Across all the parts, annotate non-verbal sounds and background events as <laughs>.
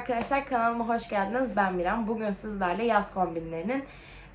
Arkadaşlar kanalıma hoş geldiniz. Ben Miran. Bugün sizlerle yaz kombinlerinin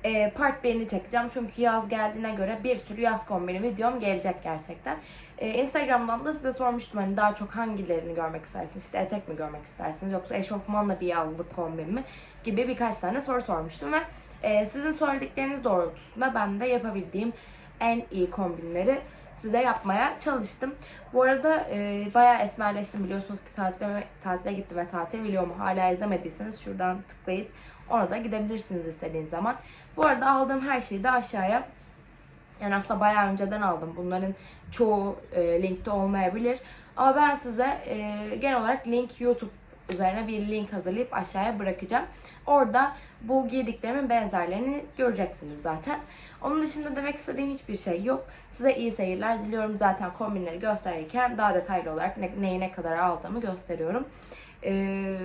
e, part 1'ini çekeceğim. Çünkü yaz geldiğine göre bir sürü yaz kombini videom gelecek gerçekten. E, Instagram'dan da size sormuştum hani daha çok hangilerini görmek istersiniz? İşte etek mi görmek istersiniz yoksa eşofmanla bir yazlık kombin mi? Gibi birkaç tane soru sormuştum ve e, sizin söyledikleriniz doğrultusunda ben de yapabildiğim en iyi kombinleri size yapmaya çalıştım. Bu arada e, bayağı esmerleştim biliyorsunuz ki tatile, tatile gittim ve tatil videomu hala izlemediyseniz şuradan tıklayıp ona da gidebilirsiniz istediğiniz zaman. Bu arada aldığım her şeyi de aşağıya yani aslında bayağı önceden aldım. Bunların çoğu e, linkte olmayabilir. Ama ben size e, genel olarak link YouTube üzerine bir link hazırlayıp aşağıya bırakacağım. Orada bu giydiklerimin benzerlerini göreceksiniz zaten. Onun dışında demek istediğim hiçbir şey yok. Size iyi seyirler diliyorum. Zaten kombinleri gösterirken daha detaylı olarak ne, neyi ne kadar aldığımı gösteriyorum. Ee,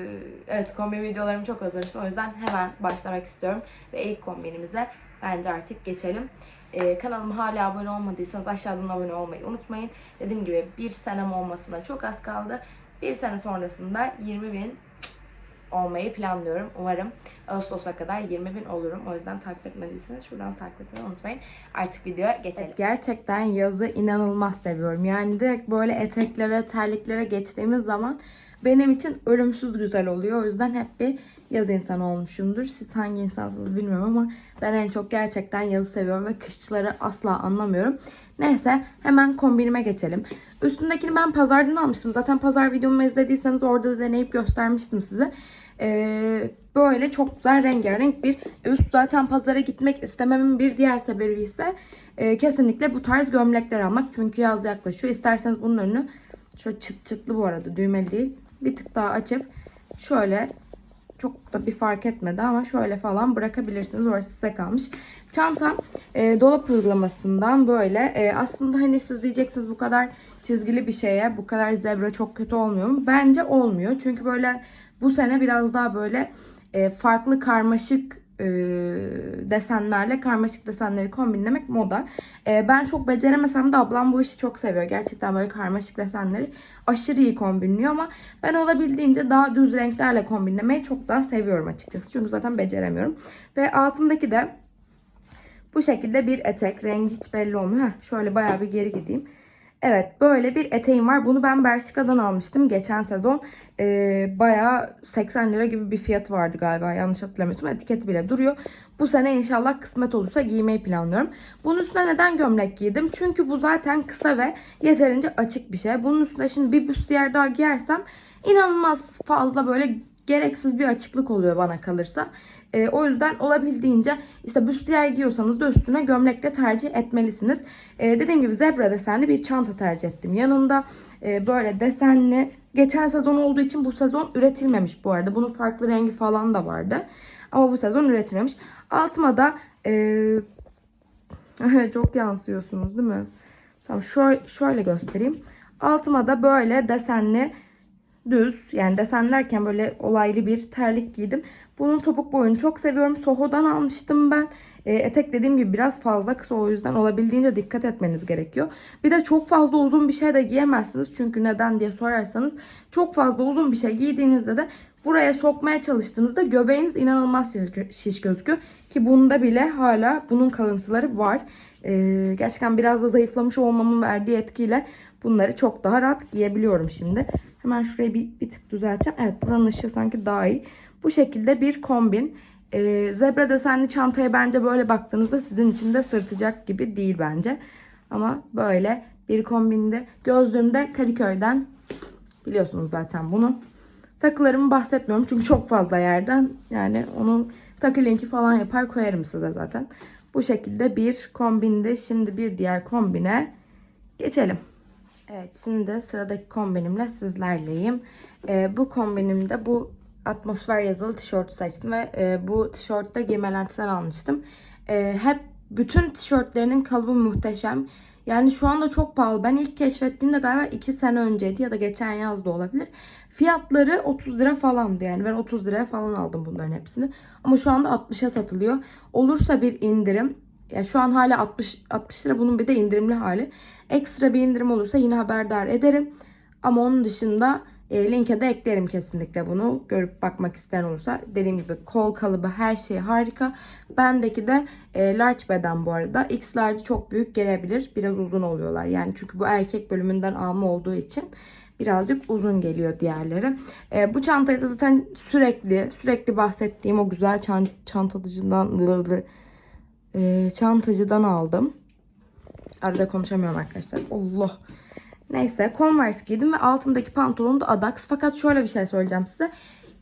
evet kombin videolarım çok özlemiştim. O yüzden hemen başlamak istiyorum. Ve ilk kombinimize bence artık geçelim. Ee, kanalıma hala abone olmadıysanız aşağıdan abone olmayı unutmayın. Dediğim gibi bir senem olmasına çok az kaldı. Bir sene sonrasında 20 bin olmayı planlıyorum. Umarım Ağustos'a kadar 20 bin olurum. O yüzden takip etmediyseniz şuradan takip etmeyi unutmayın. Artık videoya geçelim. gerçekten yazı inanılmaz seviyorum. Yani direkt böyle eteklere, terliklere geçtiğimiz zaman benim için ölümsüz güzel oluyor. O yüzden hep bir yaz insanı olmuşumdur. Siz hangi insansınız bilmiyorum ama ben en çok gerçekten yazı seviyorum ve kışçıları asla anlamıyorum. Neyse hemen kombinime geçelim. Üstündekini ben pazardan almıştım. Zaten pazar videomu izlediyseniz orada da deneyip göstermiştim size. Ee, böyle çok güzel rengarenk bir üst. Zaten pazara gitmek istememin bir diğer sebebi ise e, kesinlikle bu tarz gömlekler almak. Çünkü yaz yaklaşıyor. İsterseniz bunun önünü şöyle çıt çıtlı bu arada düğmeli değil. Bir tık daha açıp şöyle çok da bir fark etmedi ama şöyle falan bırakabilirsiniz. Orası size kalmış. Çantam e, dolap uygulamasından böyle. E, aslında hani siz diyeceksiniz bu kadar çizgili bir şeye bu kadar zebra çok kötü olmuyor mu? Bence olmuyor. Çünkü böyle bu sene biraz daha böyle e, farklı karmaşık e, desenlerle karmaşık desenleri kombinlemek moda. E, ben çok beceremesem de ablam bu işi çok seviyor. Gerçekten böyle karmaşık desenleri aşırı iyi kombinliyor ama ben olabildiğince daha düz renklerle kombinlemeyi çok daha seviyorum açıkçası. Çünkü zaten beceremiyorum. Ve altımdaki de bu şekilde bir etek. Rengi hiç belli olmuyor. Heh, şöyle bayağı bir geri gideyim. Evet böyle bir eteğim var. Bunu ben Bershka'dan almıştım geçen sezon. Ee, bayağı 80 lira gibi bir fiyatı vardı galiba yanlış hatırlamıyorsam. Etiketi bile duruyor. Bu sene inşallah kısmet olursa giymeyi planlıyorum. Bunun üstüne neden gömlek giydim? Çünkü bu zaten kısa ve yeterince açık bir şey. Bunun üstüne şimdi bir büstiyer daha giyersem inanılmaz fazla böyle gereksiz bir açıklık oluyor bana kalırsa. Ee, o yüzden olabildiğince işte büstiyer giyiyorsanız da üstüne gömlekle tercih etmelisiniz. Ee, dediğim gibi zebra desenli bir çanta tercih ettim. Yanında e, böyle desenli geçen sezon olduğu için bu sezon üretilmemiş bu arada. Bunun farklı rengi falan da vardı. Ama bu sezon üretilmemiş. Altıma da e, <laughs> çok yansıyorsunuz değil mi? Tamam şöyle, şöyle göstereyim. Altıma da böyle desenli düz yani desenlerken böyle olaylı bir terlik giydim. Bunun topuk boyunu çok seviyorum. Soho'dan almıştım ben. E, etek dediğim gibi biraz fazla kısa o yüzden olabildiğince dikkat etmeniz gerekiyor. Bir de çok fazla uzun bir şey de giyemezsiniz. Çünkü neden diye sorarsanız çok fazla uzun bir şey giydiğinizde de buraya sokmaya çalıştığınızda göbeğiniz inanılmaz şiş, şiş gözüküyor. Ki bunda bile hala bunun kalıntıları var. E, gerçekten biraz da zayıflamış olmamın verdiği etkiyle bunları çok daha rahat giyebiliyorum şimdi. Hemen şurayı bir, bir tık düzelteceğim. Evet buranın ışığı sanki daha iyi. Bu şekilde bir kombin. Ee, zebra desenli çantaya bence böyle baktığınızda sizin için de sırtacak gibi değil bence. Ama böyle bir kombinde. Gözlüğümde Kadıköy'den biliyorsunuz zaten bunu. Takılarımı bahsetmiyorum çünkü çok fazla yerden. Yani onun takı linki falan yapar koyarım size zaten. Bu şekilde bir kombinde. Şimdi bir diğer kombine geçelim. Evet şimdi sıradaki kombinimle sizlerleyim. Ee, bu kombinimde bu atmosfer yazılı tişört seçtim ve e, bu tişörtte Gimelent'ten almıştım. E, hep bütün tişörtlerinin kalıbı muhteşem. Yani şu anda çok pahalı. Ben ilk keşfettiğimde galiba 2 sene önceydi ya da geçen yaz da olabilir. Fiyatları 30 lira falandı yani. Ben 30 liraya falan aldım bunların hepsini. Ama şu anda 60'a satılıyor. Olursa bir indirim. Ya şu an hala 60 60 lira bunun bir de indirimli hali. Ekstra bir indirim olursa yine haberdar ederim. Ama onun dışında e, linke de eklerim kesinlikle bunu. Görüp bakmak isteyen olursa. Dediğim gibi kol kalıbı her şey harika. Bendeki de e, large beden bu arada. X large çok büyük gelebilir. Biraz uzun oluyorlar. Yani çünkü bu erkek bölümünden alma olduğu için birazcık uzun geliyor diğerleri. E, bu çantayı da zaten sürekli sürekli bahsettiğim o güzel çan çantacıdan e, çantacıdan aldım. Arada konuşamıyorum arkadaşlar. Allah. Neyse Converse giydim ve altındaki pantolon da Adax. Fakat şöyle bir şey söyleyeceğim size.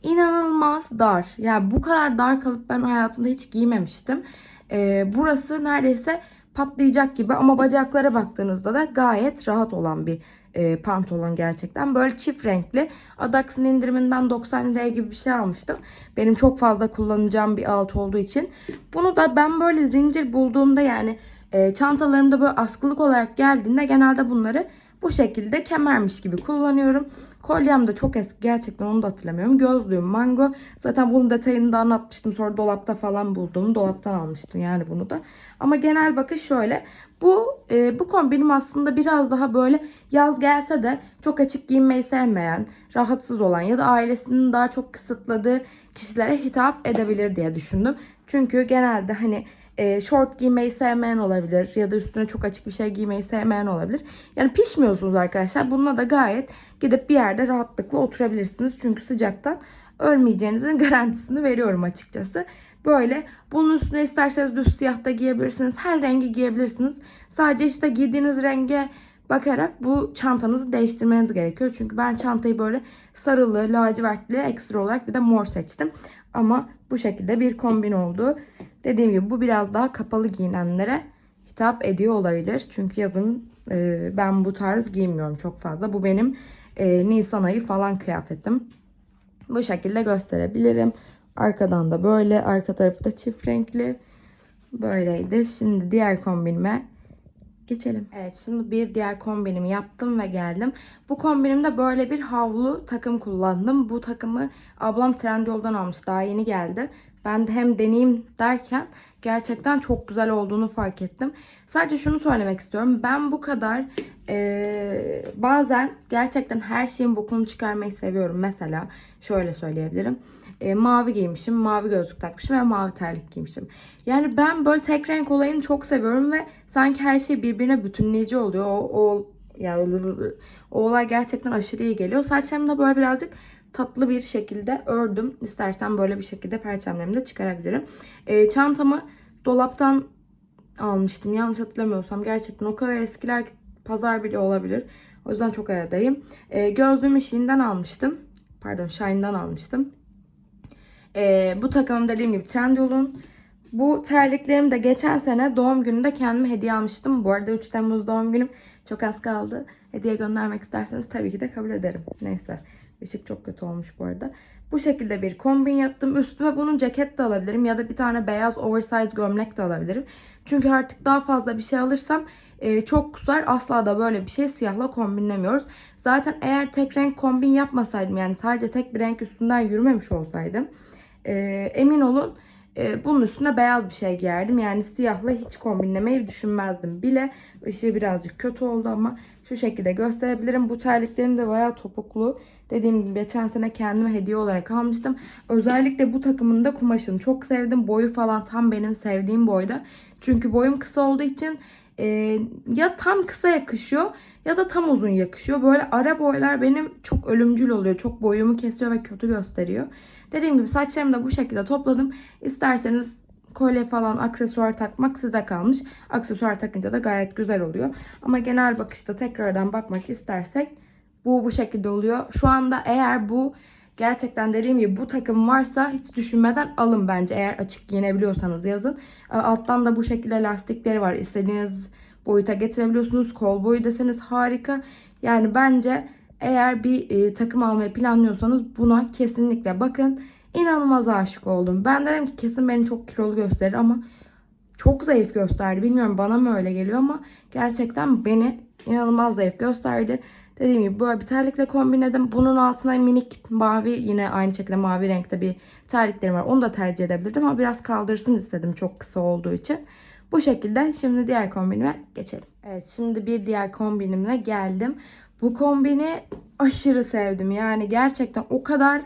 İnanılmaz dar. Yani bu kadar dar kalıp ben hayatımda hiç giymemiştim. Ee, burası neredeyse patlayacak gibi ama bacaklara baktığınızda da gayet rahat olan bir e, pantolon gerçekten. Böyle çift renkli. Adax'ın indiriminden 90 liraya gibi bir şey almıştım. Benim çok fazla kullanacağım bir alt olduğu için. Bunu da ben böyle zincir bulduğumda yani e, çantalarımda böyle askılık olarak geldiğinde genelde bunları bu şekilde kemermiş gibi kullanıyorum. Kolyem de çok eski gerçekten onu da hatırlamıyorum. Gözlüğüm mango. Zaten bunun detayını da anlatmıştım. Sonra dolapta falan buldum. Dolaptan almıştım yani bunu da. Ama genel bakış şöyle. Bu e, bu kombinim aslında biraz daha böyle yaz gelse de çok açık giyinmeyi sevmeyen, rahatsız olan ya da ailesinin daha çok kısıtladığı kişilere hitap edebilir diye düşündüm. Çünkü genelde hani e, short giymeyi sevmeyen olabilir ya da üstüne çok açık bir şey giymeyi sevmeyen olabilir. Yani pişmiyorsunuz arkadaşlar. Bununla da gayet gidip bir yerde rahatlıkla oturabilirsiniz. Çünkü sıcaktan ölmeyeceğinizin <laughs> garantisini veriyorum açıkçası. Böyle bunun üstüne isterseniz düz siyah da giyebilirsiniz. Her rengi giyebilirsiniz. Sadece işte giydiğiniz renge bakarak bu çantanızı değiştirmeniz gerekiyor. Çünkü ben çantayı böyle sarılı, lacivertli ekstra olarak bir de mor seçtim. Ama bu şekilde bir kombin oldu. Dediğim gibi bu biraz daha kapalı giyinenlere hitap ediyor olabilir. Çünkü yazın e, ben bu tarz giymiyorum çok fazla. Bu benim e, Nisan ayı falan kıyafetim. Bu şekilde gösterebilirim. Arkadan da böyle. Arka tarafı da çift renkli. Böyleydi. Şimdi diğer kombinime geçelim. Evet şimdi bir diğer kombinimi yaptım ve geldim. Bu kombinimde böyle bir havlu takım kullandım. Bu takımı ablam Trendyol'dan almış. Daha yeni geldi. Ben de hem deneyeyim derken gerçekten çok güzel olduğunu fark ettim. Sadece şunu söylemek istiyorum. Ben bu kadar e, bazen gerçekten her şeyin bokunu çıkarmayı seviyorum. Mesela şöyle söyleyebilirim. E, mavi giymişim, mavi gözlük takmışım ve mavi terlik giymişim. Yani ben böyle tek renk olayını çok seviyorum ve sanki her şey birbirine bütünleyici oluyor. O, o yani o olay gerçekten aşırı iyi geliyor. Saçlarımı da böyle birazcık tatlı bir şekilde ördüm. İstersen böyle bir şekilde perçemlerimi de çıkarabilirim. E, çantamı dolaptan almıştım. Yanlış hatırlamıyorsam gerçekten o kadar eskiler ki pazar bile olabilir. O yüzden çok aradayım. E, gözlüğümü Shein'den almıştım. Pardon Shine'dan almıştım. E, bu takımım dediğim gibi Trendyol'un. Bu terliklerimi de geçen sene doğum gününde kendime hediye almıştım. Bu arada 3 Temmuz doğum günüm. Çok az kaldı. Hediye göndermek isterseniz tabii ki de kabul ederim. Neyse. Işık çok kötü olmuş bu arada. Bu şekilde bir kombin yaptım. Üstüme bunun ceket de alabilirim ya da bir tane beyaz oversize gömlek de alabilirim. Çünkü artık daha fazla bir şey alırsam e, çok kusar. Asla da böyle bir şey siyahla kombinlemiyoruz. Zaten eğer tek renk kombin yapmasaydım yani sadece tek bir renk üstünden yürümemiş olsaydım e, emin olun e, bunun üstüne beyaz bir şey giyerdim. Yani siyahla hiç kombinlemeyi düşünmezdim bile. Işığı birazcık kötü oldu ama şu şekilde gösterebilirim. Bu terliklerim de bayağı topuklu. Dediğim gibi geçen sene kendime hediye olarak almıştım. Özellikle bu takımın da kumaşını çok sevdim. Boyu falan tam benim sevdiğim boyda. Çünkü boyum kısa olduğu için e, ya tam kısa yakışıyor ya da tam uzun yakışıyor. Böyle ara boylar benim çok ölümcül oluyor. Çok boyumu kesiyor ve kötü gösteriyor. Dediğim gibi saçlarımı da bu şekilde topladım. İsterseniz kolye falan aksesuar takmak size kalmış. Aksesuar takınca da gayet güzel oluyor. Ama genel bakışta tekrardan bakmak istersek bu bu şekilde oluyor. Şu anda eğer bu gerçekten dediğim gibi bu takım varsa hiç düşünmeden alın bence. Eğer açık giyinebiliyorsanız yazın. E, Alttan da bu şekilde lastikleri var. İstediğiniz boyuta getirebiliyorsunuz. Kol boyu deseniz harika. Yani bence eğer bir e, takım almayı planlıyorsanız buna kesinlikle bakın. İnanılmaz aşık oldum. Ben dedim ki kesin beni çok kilolu gösterir ama çok zayıf gösterdi. Bilmiyorum bana mı öyle geliyor ama gerçekten beni inanılmaz zayıf gösterdi. Dediğim gibi böyle bir terlikle kombinledim. Bunun altına minik mavi yine aynı şekilde mavi renkte bir terliklerim var. Onu da tercih edebilirdim ama biraz kaldırsın istedim çok kısa olduğu için. Bu şekilde şimdi diğer kombinime geçelim. Evet şimdi bir diğer kombinimle geldim. Bu kombini aşırı sevdim. Yani gerçekten o kadar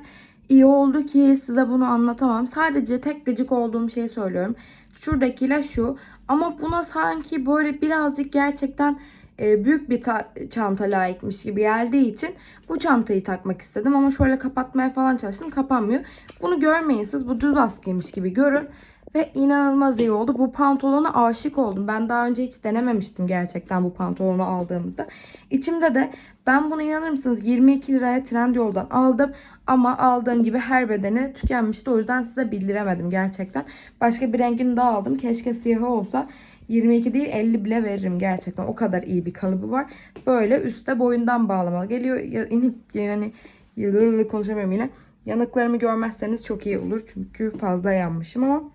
iyi oldu ki size bunu anlatamam. Sadece tek gıcık olduğum şeyi söylüyorum. Şuradakiyle şu. Ama buna sanki böyle birazcık gerçekten e, büyük bir ta- çanta layıkmış gibi geldiği için bu çantayı takmak istedim. Ama şöyle kapatmaya falan çalıştım. Kapanmıyor. Bunu görmeyin siz. Bu düz askıymış gibi görün. Ve inanılmaz iyi oldu. Bu pantolona aşık oldum. Ben daha önce hiç denememiştim gerçekten bu pantolonu aldığımızda. İçimde de ben bunu inanır mısınız 22 liraya Trendyol'dan aldım. Ama aldığım gibi her bedeni tükenmişti. O yüzden size bildiremedim gerçekten. Başka bir rengini daha aldım. Keşke siyahı olsa 22 değil 50 bile veririm gerçekten. O kadar iyi bir kalıbı var. Böyle üstte boyundan bağlamalı geliyor. Yani konuşamıyorum yine. Yanıklarımı görmezseniz çok iyi olur. Çünkü fazla yanmışım ama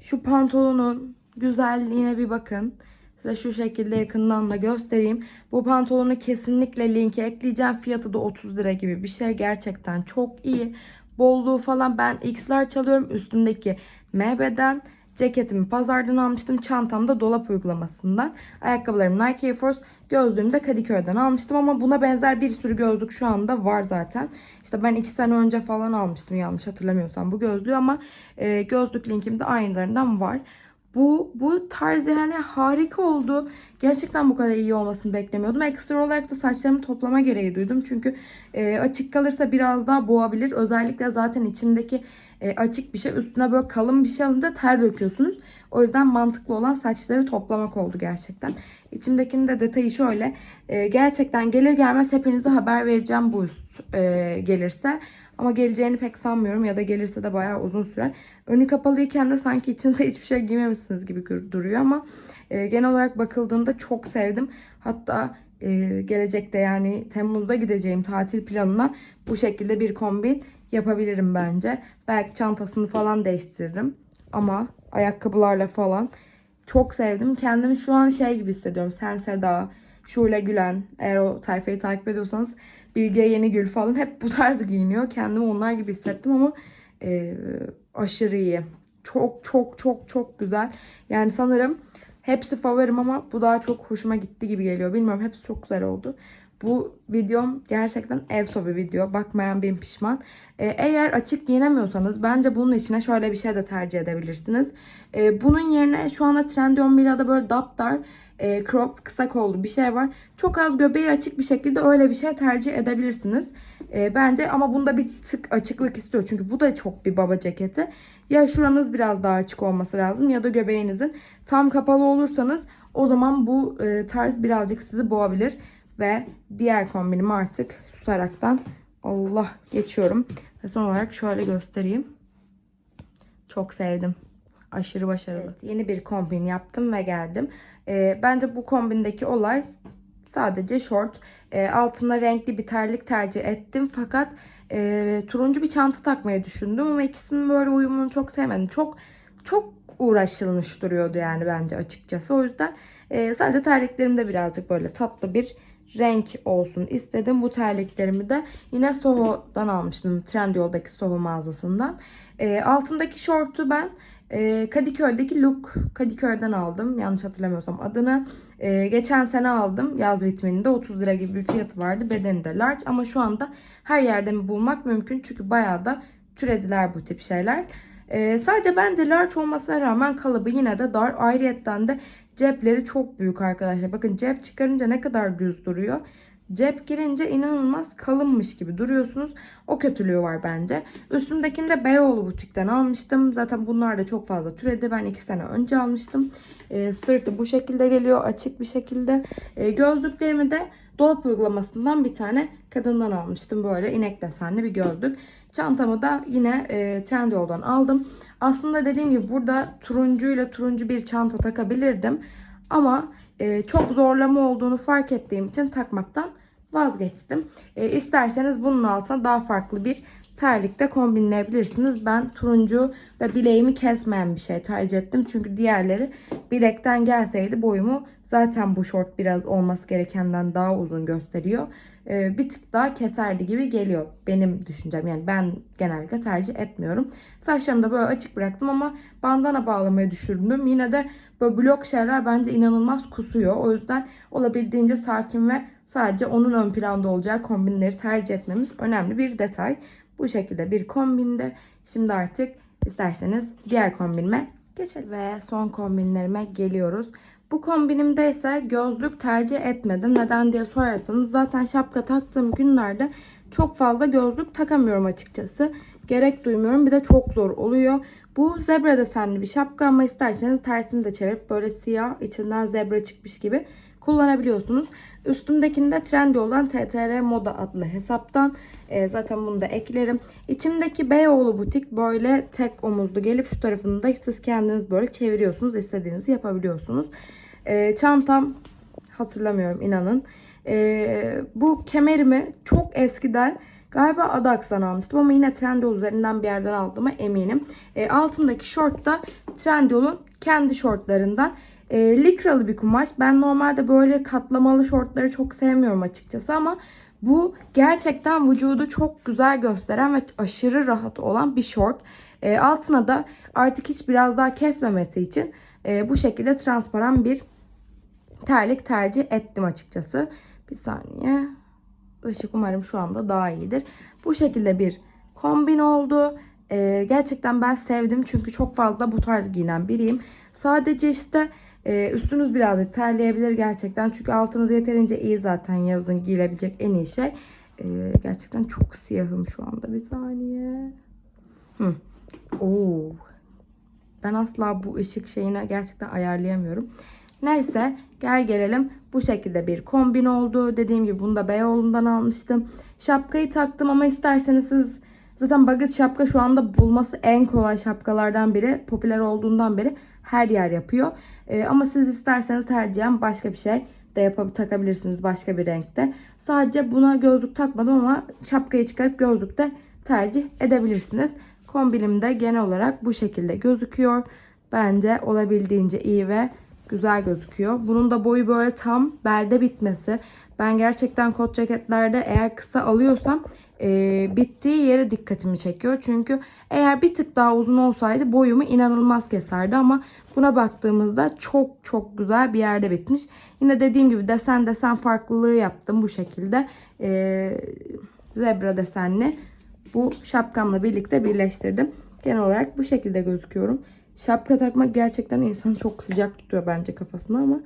şu pantolonun güzelliğine bir bakın. Size şu şekilde yakından da göstereyim. Bu pantolonu kesinlikle linke ekleyeceğim. Fiyatı da 30 lira gibi bir şey. Gerçekten çok iyi. Bolluğu falan ben X'ler çalıyorum. Üstündeki MB'den. Ceketimi pazardan almıştım. Çantam da dolap uygulamasından. Ayakkabılarım Nike Air Force. Gözlüğümü de Kadıköy'den almıştım ama buna benzer bir sürü gözlük şu anda var zaten. İşte ben 2 sene önce falan almıştım yanlış hatırlamıyorsam bu gözlüğü ama e, gözlük linkimde aynılarından var. Bu bu tarz yani harika oldu. Gerçekten bu kadar iyi olmasını beklemiyordum. Ekstra olarak da saçlarımı toplama gereği duydum. Çünkü e, açık kalırsa biraz daha boğabilir. Özellikle zaten içindeki e, açık bir şey üstüne böyle kalın bir şey alınca ter döküyorsunuz. O yüzden mantıklı olan saçları toplamak oldu gerçekten. İçimdekinin de detayı şöyle. E, gerçekten gelir gelmez hepinize haber vereceğim bu üst e, gelirse. Ama geleceğini pek sanmıyorum ya da gelirse de bayağı uzun sürer. Önü kapalıyken de sanki içinize <laughs> hiçbir şey giymemişsiniz gibi duruyor ama e, genel olarak bakıldığında çok sevdim. Hatta e, gelecekte yani Temmuz'da gideceğim tatil planına bu şekilde bir kombin yapabilirim bence. Belki çantasını falan değiştiririm. Ama ayakkabılarla falan çok sevdim. Kendimi şu an şey gibi hissediyorum. Sen Seda, Şule Gülen eğer o tayfayı takip ediyorsanız Bilge Yenigül falan hep bu tarz giyiniyor. Kendimi onlar gibi hissettim ama e, aşırı iyi. Çok çok çok çok güzel. Yani sanırım hepsi favorim ama bu daha çok hoşuma gitti gibi geliyor. Bilmiyorum hepsi çok güzel oldu. Bu videom gerçekten evso bir video. Bakmayan bin pişman. Ee, eğer açık giyinemiyorsanız bence bunun içine şöyle bir şey de tercih edebilirsiniz. Ee, bunun yerine şu anda Trendyol Mila'da böyle daptar e, crop kısa kollu bir şey var. Çok az göbeği açık bir şekilde öyle bir şey tercih edebilirsiniz. Ee, bence ama bunda bir tık açıklık istiyor. Çünkü bu da çok bir baba ceketi. Ya şuranız biraz daha açık olması lazım ya da göbeğinizin tam kapalı olursanız o zaman bu e, tarz birazcık sizi boğabilir. Ve diğer kombinimi artık tutaraktan Allah geçiyorum. Ve son olarak şöyle göstereyim. Çok sevdim. Aşırı başarılı. Evet, yeni bir kombin yaptım ve geldim. Ee, bence bu kombindeki olay sadece short. Ee, altına renkli bir terlik tercih ettim. Fakat e, turuncu bir çanta takmayı düşündüm ama ikisinin böyle uyumunu çok sevmedim. Çok çok uğraşılmış duruyordu yani bence açıkçası. O yüzden e, sadece terliklerimde birazcık böyle tatlı bir renk olsun istedim. Bu terliklerimi de yine Soho'dan almıştım. Trendyol'daki Soho mağazasından. E, altındaki şortu ben e, Kadıköy'deki Look Kadıköy'den aldım. Yanlış hatırlamıyorsam adını. E, geçen sene aldım. Yaz vitamininde 30 lira gibi bir fiyatı vardı. Bedeni de large ama şu anda her yerde mi bulmak mümkün. Çünkü bayağı da türediler bu tip şeyler. E, sadece bence large olmasına rağmen kalıbı yine de dar. Ayrıyetten de cepleri çok büyük arkadaşlar. Bakın cep çıkarınca ne kadar düz duruyor. Cep girince inanılmaz kalınmış gibi duruyorsunuz. O kötülüğü var bence. Üstümdekini de Beyoğlu butikten almıştım. Zaten bunlar da çok fazla türedi. Ben 2 sene önce almıştım. Ee, sırtı bu şekilde geliyor. Açık bir şekilde. Ee, gözlüklerimi de dolap uygulamasından bir tane kadından almıştım. Böyle inek desenli bir gözlük. Çantamı da yine e, Trendyol'dan aldım. Aslında dediğim gibi burada turuncuyla turuncu bir çanta takabilirdim. Ama e, çok zorlama olduğunu fark ettiğim için takmaktan vazgeçtim. E, isterseniz bunun altına daha farklı bir terlikte kombinleyebilirsiniz. Ben turuncu ve bileğimi kesmeyen bir şey tercih ettim. Çünkü diğerleri bilekten gelseydi boyumu zaten bu şort biraz olması gerekenden daha uzun gösteriyor. Ee, bir tık daha keserdi gibi geliyor benim düşüncem. Yani ben genellikle tercih etmiyorum. Saçlarımı da böyle açık bıraktım ama bandana bağlamayı düşündüm. Yine de böyle blok şeyler bence inanılmaz kusuyor. O yüzden olabildiğince sakin ve sadece onun ön planda olacağı kombinleri tercih etmemiz önemli bir detay. Bu şekilde bir kombinde. Şimdi artık isterseniz diğer kombinime geçelim. Ve son kombinlerime geliyoruz. Bu kombinimde ise gözlük tercih etmedim. Neden diye sorarsanız zaten şapka taktığım günlerde çok fazla gözlük takamıyorum açıkçası. Gerek duymuyorum. Bir de çok zor oluyor. Bu zebra desenli bir şapka ama isterseniz tersini de çevirip böyle siyah içinden zebra çıkmış gibi kullanabiliyorsunuz. Üstümdekinde trend olan TTR Moda adlı hesaptan e, zaten bunu da eklerim. İçimdeki Beyoğlu butik böyle tek omuzlu gelip şu tarafını da siz kendiniz böyle çeviriyorsunuz. istediğinizi yapabiliyorsunuz. E, çantam hatırlamıyorum inanın. E, bu kemerimi çok eskiden Galiba Adax'tan almıştım ama yine Trendyol üzerinden bir yerden aldığıma eminim. E, altındaki şort da Trendyol'un kendi şortlarından. E, likralı bir kumaş. Ben normalde böyle katlamalı şortları çok sevmiyorum açıkçası ama bu gerçekten vücudu çok güzel gösteren ve aşırı rahat olan bir şort. E, altına da artık hiç biraz daha kesmemesi için e, bu şekilde transparan bir terlik tercih ettim açıkçası. Bir saniye. Işık umarım şu anda daha iyidir. Bu şekilde bir kombin oldu. Ee, gerçekten ben sevdim çünkü çok fazla bu tarz giyinen biriyim. Sadece işte e, üstünüz birazcık terleyebilir gerçekten. Çünkü altınız yeterince iyi zaten yazın giyilebilecek en iyi şey. Ee, gerçekten çok siyahım şu anda. Bir saniye. Hı. Oo. Ben asla bu ışık şeyini gerçekten ayarlayamıyorum. Neyse gel gelelim bu şekilde bir kombin oldu. Dediğim gibi bunu da Beyoğlu'ndan almıştım. Şapkayı taktım ama isterseniz siz zaten baget şapka şu anda bulması en kolay şapkalardan biri. Popüler olduğundan beri her yer yapıyor. Ee, ama siz isterseniz tercihen başka bir şey de yapıp takabilirsiniz başka bir renkte. Sadece buna gözlük takmadım ama şapkayı çıkarıp gözlük de tercih edebilirsiniz. Kombinim de genel olarak bu şekilde gözüküyor. Bence olabildiğince iyi ve güzel gözüküyor. Bunun da boyu böyle tam belde bitmesi. Ben gerçekten kot ceketlerde eğer kısa alıyorsam e, bittiği yere dikkatimi çekiyor. Çünkü eğer bir tık daha uzun olsaydı boyumu inanılmaz keserdi ama buna baktığımızda çok çok güzel bir yerde bitmiş. Yine dediğim gibi desen desen farklılığı yaptım bu şekilde. E, zebra desenli bu şapkamla birlikte birleştirdim. Genel olarak bu şekilde gözüküyorum. Şapka takmak gerçekten insanı çok sıcak tutuyor bence kafasına ama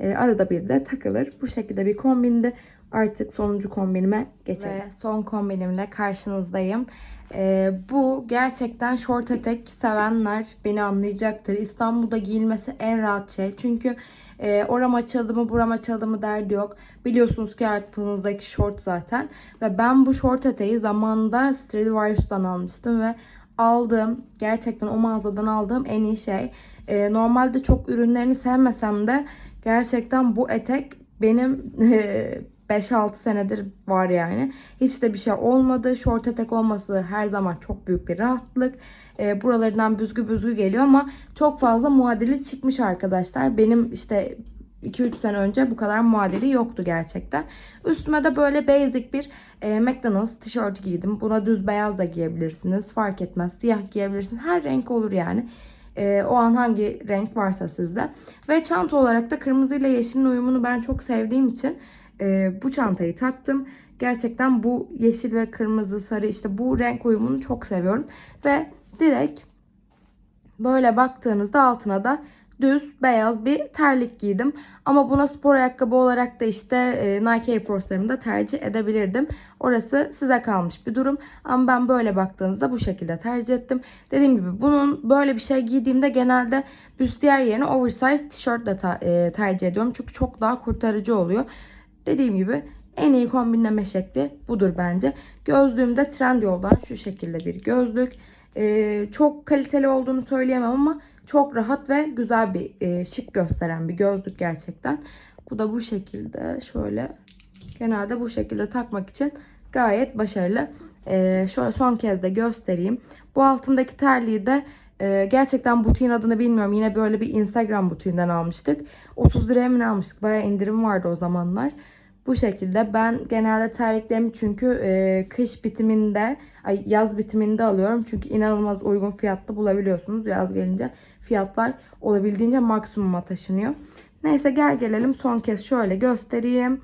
e, arada bir de takılır. Bu şekilde bir kombinde artık sonuncu kombinime geçelim. Ve son kombinimle karşınızdayım. E, bu gerçekten short etek sevenler beni anlayacaktır. İstanbul'da giyilmesi en rahat şey. Çünkü e, oram açıldı mı buram açıldı mı derdi yok. Biliyorsunuz ki altınızdaki short zaten. Ve ben bu short eteği zamanında Stradivarius'tan almıştım ve aldığım gerçekten o mağazadan aldığım en iyi şey. Ee, normalde çok ürünlerini sevmesem de gerçekten bu etek benim <laughs> e, 5-6 senedir var yani. Hiç de bir şey olmadı. Short etek olması her zaman çok büyük bir rahatlık. E, buralarından büzgü büzgü geliyor ama çok fazla muadili çıkmış arkadaşlar. Benim işte 2-3 sene önce bu kadar muadili yoktu gerçekten. Üstüme de böyle basic bir e, McDonald's tişört giydim. Buna düz beyaz da giyebilirsiniz. Fark etmez. Siyah giyebilirsiniz. Her renk olur yani. E, o an hangi renk varsa sizde. Ve çanta olarak da kırmızı ile yeşilin uyumunu ben çok sevdiğim için e, bu çantayı taktım. Gerçekten bu yeşil ve kırmızı, sarı işte bu renk uyumunu çok seviyorum. Ve direkt böyle baktığınızda altına da düz beyaz bir terlik giydim. Ama buna spor ayakkabı olarak da işte e, Nike Air Force'larımı da tercih edebilirdim. Orası size kalmış bir durum. Ama ben böyle baktığınızda bu şekilde tercih ettim. Dediğim gibi bunun böyle bir şey giydiğimde genelde büstiyer yerine oversize tişörtle ta- e, tercih ediyorum. Çünkü çok daha kurtarıcı oluyor. Dediğim gibi en iyi kombinleme şekli budur bence. Gözlüğümde Trendyol'dan şu şekilde bir gözlük. Ee, çok kaliteli olduğunu söyleyemem ama çok rahat ve güzel bir e, şık gösteren bir gözlük gerçekten. Bu da bu şekilde şöyle genelde bu şekilde takmak için gayet başarılı. Ee, şöyle son kez de göstereyim. Bu altındaki terliği de e, gerçekten butiğin adını bilmiyorum. Yine böyle bir Instagram butiğinden almıştık. 30 liraya mı almıştık? Bayağı indirim vardı o zamanlar. Bu şekilde ben genelde terliklerimi çünkü e, kış bitiminde, ay yaz bitiminde alıyorum. Çünkü inanılmaz uygun fiyatlı bulabiliyorsunuz yaz gelince. Fiyatlar olabildiğince maksimuma taşınıyor. Neyse gel gelelim son kez şöyle göstereyim.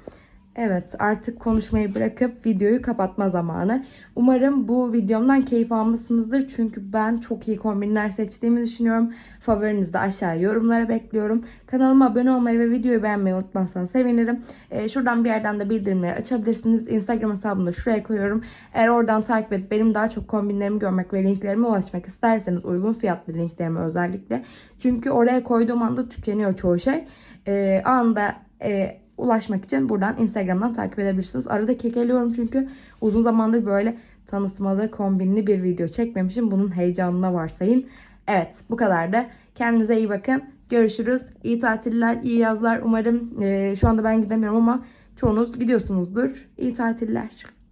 Evet artık konuşmayı bırakıp videoyu kapatma zamanı. Umarım bu videomdan keyif almışsınızdır. Çünkü ben çok iyi kombinler seçtiğimi düşünüyorum. Favorinizi de aşağıya yorumlara bekliyorum. Kanalıma abone olmayı ve videoyu beğenmeyi unutmazsanız sevinirim. Ee, şuradan bir yerden de bildirimleri açabilirsiniz. Instagram hesabımı da şuraya koyuyorum. Eğer oradan takip edip benim daha çok kombinlerimi görmek ve linklerime ulaşmak isterseniz uygun fiyatlı linklerimi özellikle. Çünkü oraya koyduğum anda tükeniyor çoğu şey. Ee, anında e, ulaşmak için buradan Instagram'dan takip edebilirsiniz. Arada kekeliyorum çünkü uzun zamandır böyle tanıtmalı, kombinli bir video çekmemişim. Bunun heyecanına varsayın. Evet bu kadar da. Kendinize iyi bakın. Görüşürüz. İyi tatiller, iyi yazlar. Umarım e, şu anda ben gidemiyorum ama çoğunuz gidiyorsunuzdur. İyi tatiller.